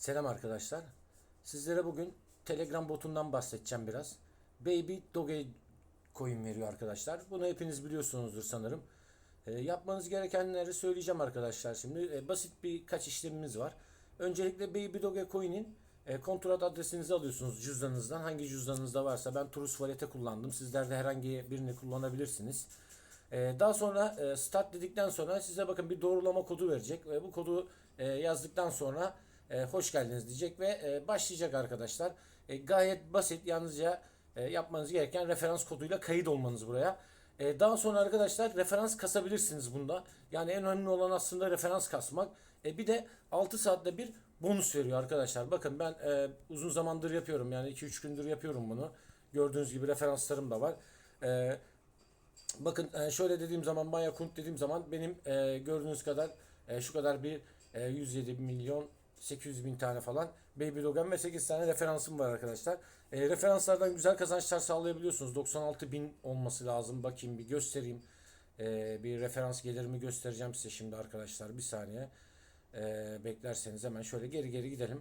Selam arkadaşlar. Sizlere bugün Telegram botundan bahsedeceğim biraz. Baby Doge coin veriyor arkadaşlar. Bunu hepiniz biliyorsunuzdur sanırım. E, yapmanız gerekenleri söyleyeceğim arkadaşlar şimdi. E, basit birkaç işlemimiz var. Öncelikle Baby Doge coin'in e, kontrat adresinizi alıyorsunuz cüzdanınızdan. Hangi cüzdanınızda varsa ben Turus Wallet'e kullandım. Sizler de herhangi birini kullanabilirsiniz. Ee, daha sonra e, start dedikten sonra size bakın bir doğrulama kodu verecek ve bu kodu e, yazdıktan sonra e, hoş geldiniz diyecek ve e, başlayacak arkadaşlar. E, gayet basit yalnızca e, yapmanız gereken referans koduyla kayıt olmanız buraya. E, daha sonra arkadaşlar referans kasabilirsiniz bunda. Yani en önemli olan aslında referans kasmak. E, bir de 6 saatte bir bonus veriyor arkadaşlar. Bakın ben e, uzun zamandır yapıyorum yani 2-3 gündür yapıyorum bunu. Gördüğünüz gibi referanslarım da var. E, Bakın e, şöyle dediğim zaman Maya Kunt dediğim zaman benim e, gördüğünüz kadar e, şu kadar bir e, 107 milyon 800 bin tane falan Baby Logan ve 8 tane referansım var arkadaşlar. E, referanslardan güzel kazançlar sağlayabiliyorsunuz. 96 bin olması lazım. Bakayım bir göstereyim. E, bir referans gelirimi göstereceğim size şimdi arkadaşlar. Bir saniye. E, beklerseniz hemen şöyle geri geri gidelim.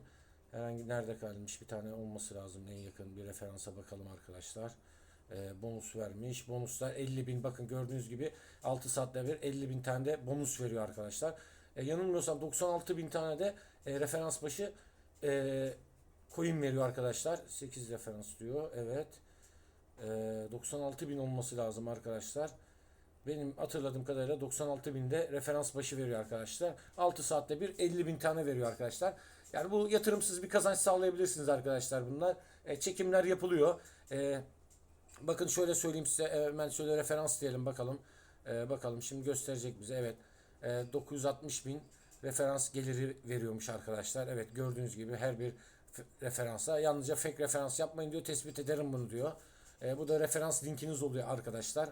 Herhangi nerede kalmış bir tane olması lazım en yakın bir referansa bakalım arkadaşlar. E, bonus vermiş. Bonuslar 50 bin bakın gördüğünüz gibi 6 saatte bir 50 bin tane de bonus veriyor arkadaşlar. E, yanılmıyorsam 96 bin tane de e, referans başı e, coin veriyor arkadaşlar. 8 referans diyor. Evet. E, 96 bin olması lazım arkadaşlar. Benim hatırladığım kadarıyla 96 binde referans başı veriyor arkadaşlar. 6 saatte bir 50 bin tane veriyor arkadaşlar. Yani bu yatırımsız bir kazanç sağlayabilirsiniz arkadaşlar bunlar. E, çekimler yapılıyor. E, bakın şöyle söyleyeyim size e, hemen şöyle referans diyelim bakalım. E, bakalım şimdi gösterecek bize. Evet e, 960 bin referans geliri veriyormuş arkadaşlar. Evet gördüğünüz gibi her bir referansa yalnızca fake referans yapmayın diyor. Tespit ederim bunu diyor. E, bu da referans linkiniz oluyor arkadaşlar.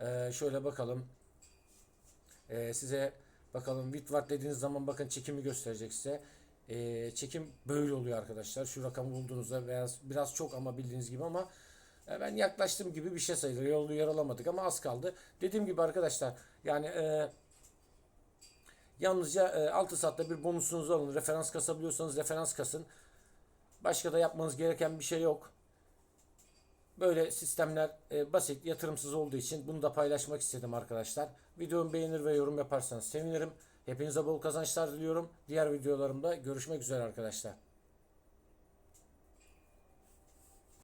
E, şöyle bakalım. E, size bakalım Bitwart dediğiniz zaman bakın çekimi gösterecek size. E, çekim böyle oluyor arkadaşlar. Şu rakamı bulduğunuzda biraz, biraz çok ama bildiğiniz gibi ama e, ben yaklaştığım gibi bir şey sayılır. Yolu yaralamadık ama az kaldı. Dediğim gibi arkadaşlar yani e, yalnızca e, 6 saatte bir bonusunuzu alın. Referans kasabiliyorsanız referans kasın. Başka da yapmanız gereken bir şey yok. Böyle sistemler e, basit, yatırımsız olduğu için bunu da paylaşmak istedim arkadaşlar. Videomu beğenir ve yorum yaparsanız sevinirim. Hepinize bol kazançlar diliyorum. Diğer videolarımda görüşmek üzere arkadaşlar.